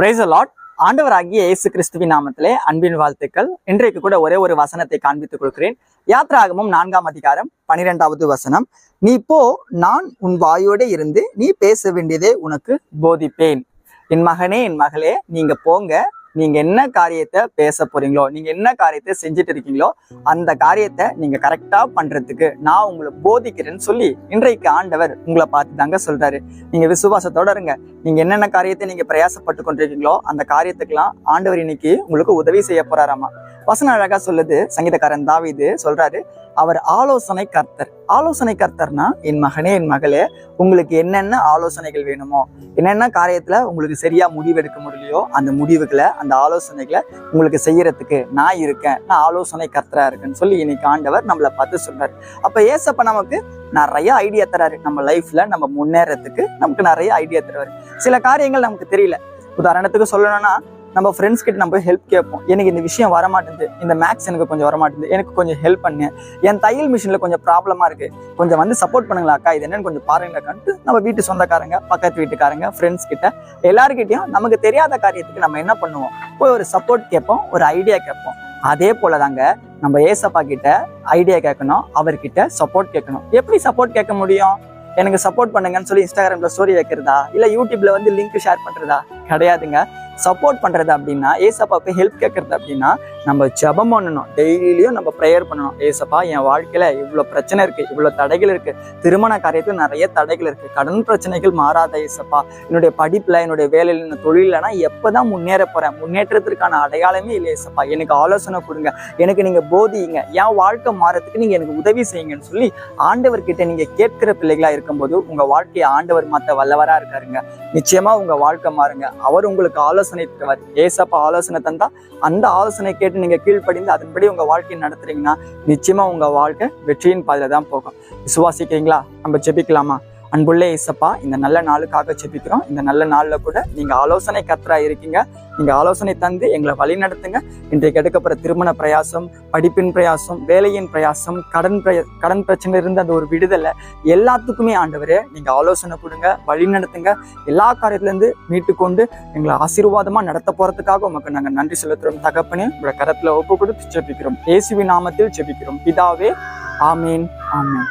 Price lot ஆண்டவராகிய இயேசு கிறிஸ்துவின் நாமத்திலே அன்பின் வாழ்த்துக்கள். இன்றைக்கு கூட ஒரே ஒரு வசனத்தை காண்பித்துக் கொடுக்கிறேன் யாத்ராகமும் நான்காம் அதிகாரம் பனிரெண்டாவது வசனம். நீ போ நான் உன் வாயோட இருந்து நீ பேச வேண்டியதை உனக்கு போதிப்பேன். என் மகனே என் மகளே நீங்க போங்க. நீங்க என்ன காரியத்தை பேச போறீங்களோ நீங்க என்ன காரியத்தை செஞ்சுட்டு இருக்கீங்களோ அந்த காரியத்தை நீங்க கரெக்டா பண்றதுக்கு நான் உங்களை போதிக்கிறேன்னு சொல்லி இன்றைக்கு ஆண்டவர் உங்களை பார்த்து தாங்க சொல்றாரு. நீங்க விசுவாசத்தோட இருங்க. நீங்க என்னென்ன காரியத்தை நீங்க பிரயாசப்பட்டு கொண்டிருக்கீங்களோ அந்த காரியத்துக்கெல்லாம் ஆண்டவர் இன்னைக்கு உங்களுக்கு உதவி செய்ய போறாராமா. வசனம் அழகா சொல்லுது சங்கீதக்காரன் தாவிது சொல்றாரு அவர் ஆலோசனை கர்த்தர். ஆலோசனை கர்த்தர்னா என் மகனே என் மகளே உங்களுக்கு என்னென்ன ஆலோசனைகள் வேணுமோ என்னென்ன காரியத்துல உங்களுக்கு சரியா முடிவெடுக்க முடியலையோ அந்த முடிவுகளை அந்த ஆலோசனைகளை உங்களுக்கு செய்யறதுக்கு நான் இருக்கேன் நான் ஆலோசனை கர்த்தரா இருக்கேன்னு சொல்லி இன்னைக்கு ஆண்டவர் நம்மளை பார்த்து சொல்றாரு. அப்ப ஏசப்ப நமக்கு நிறைய ஐடியா தராரு. நம்ம லைஃப்ல நம்ம முன்னேறதுக்கு நமக்கு நிறைய ஐடியா தருவாரு. சில காரியங்கள் நமக்கு தெரியல. உதாரணத்துக்கு சொல்லணும்னா நம்ம ஃப்ரெண்ட்ஸ் கிட்ட நம்ம ஹெல்ப் கேட்போம். எனக்கு இந்த விஷயம் வர இந்த மேக்ஸ் எனக்கு கொஞ்சம் வர எனக்கு கொஞ்சம் ஹெல்ப் பண்ணு. என் தையல் மிஷினில் கொஞ்சம் ப்ராப்ளமாக இருக்கு. கொஞ்சம் வந்து சப்போர்ட் பண்ணுங்களா அக்கா. இது என்னன்னு கொஞ்சம் பாருங்களாக்கான்ட்டு நம்ம வீட்டு சொந்தக்காரங்க பக்கத்து வீட்டுக்காரங்க ஃப்ரெண்ட்ஸ் கிட்ட எல்லாருக்கிட்டையும் நமக்கு தெரியாத காரியத்துக்கு நம்ம என்ன பண்ணுவோம்? போய் ஒரு சப்போர்ட் கேட்போம். ஒரு ஐடியா கேட்போம். அதே போலதாங்க நம்ம ஏசப்பா கிட்ட ஐடியா கேட்கணும். அவர்கிட்ட சப்போர்ட் கேட்கணும். எப்படி சப்போர்ட் கேட்க முடியும்? எனக்கு சப்போர்ட் பண்ணுங்கன்னு சொல்லி இன்ஸ்டாகிராமில் ஸ்டோரி வைக்கிறதா? இல்லை யூடியூப்ல வந்து லிங்க் ஷேர் பண்ணுறதா கிடையாதுங்க. சப்போர்ட் பண்றது அப்படின்னா ஏசப்பா போய் ஹெல்ப் கேட்கறது அப்படின்னா நம்ம ஜெபம் பண்ணணும். டெய்லியும் நம்ம ப்ரேயர் பண்ணணும். ஏசப்பா என் வாழ்க்கையில இவ்வளவு பிரச்சனை இருக்கு இவ்வளவு தடைகள் இருக்கு. திருமண காரியத்துல நிறைய தடைகள் இருக்கு. கடன் பிரச்சனைகள் மாறாத ஏசப்பா. என்னுடைய படிப்புல என்னுடைய வேலையில இந்த தொழில்னா எப்போ எப்பதான் முன்னேற போறேன்? முன்னேற்றத்திற்கான அடையாளமே இல்லை ஏசப்பா. எனக்கு ஆலோசனை கொடுங்க. எனக்கு நீங்க போதிங்க என் வாழ்க்கை மாறதுக்கு நீங்க எனக்கு உதவி செய்யுங்கன்னு சொல்லி ஆண்டவர்கிட்ட நீங்க கேட்கிற பிள்ளைகளா இருக்கும்போது உங்க வாழ்க்கையை ஆண்டவர் மாத்த வல்லவரா இருக்காருங்க. நிச்சயமா உங்க வாழ்க்கை மாறுங்க. அவர் உங்களுக்கு ஆலோசனை தருவார். ஏசப்பா ஆலோசனை தந்தா அந்த ஆலோசனை கேட்டு நீங்க கீழ்ப்படிந்து அதன்படி உங்க வாழ்க்கையை நடத்துறீங்கன்னா நிச்சயமா உங்க வாழ்க்கை வெற்றியின் பாதையில் தான் போகும். விசுவாசிக்கிறீங்களா? நம்ம ஜெபிக்கலாமா? அன்புள்ளே இசப்பா இந்த நல்ல நாளுக்காக செபிக்கிறோம். இந்த நல்ல நாளில் கூட நீங்கள் ஆலோசனை கத்தரா இருக்கீங்க. நீங்கள் ஆலோசனை தந்து எங்களை வழி நடத்துங்க. இன்றைக்கு எடுக்கப்படுற திருமண பிரயாசம் படிப்பின் பிரயாசம் வேலையின் பிரயாசம் கடன் பிரய கடன் பிரச்சனை இருந்து அந்த ஒரு விடுதலை எல்லாத்துக்குமே ஆண்டவரே நீங்கள் ஆலோசனை கொடுங்க வழி நடத்துங்க. எல்லா காரியத்துலேருந்து மீட்டுக்கொண்டு மீட்டு கொண்டு எங்களை ஆசீர்வாதமாக நடத்த போகிறதுக்காக உமக்கு நாங்கள் நன்றி செலுத்துகிறோம் தகப்பனே உங்களை கரத்தில் ஒப்பு கொடுத்து செபிக்கிறோம். இயேசுவின் நாமத்தில் செபிக்கிறோம். பிதாவே ஆமீன் ஆமீன்.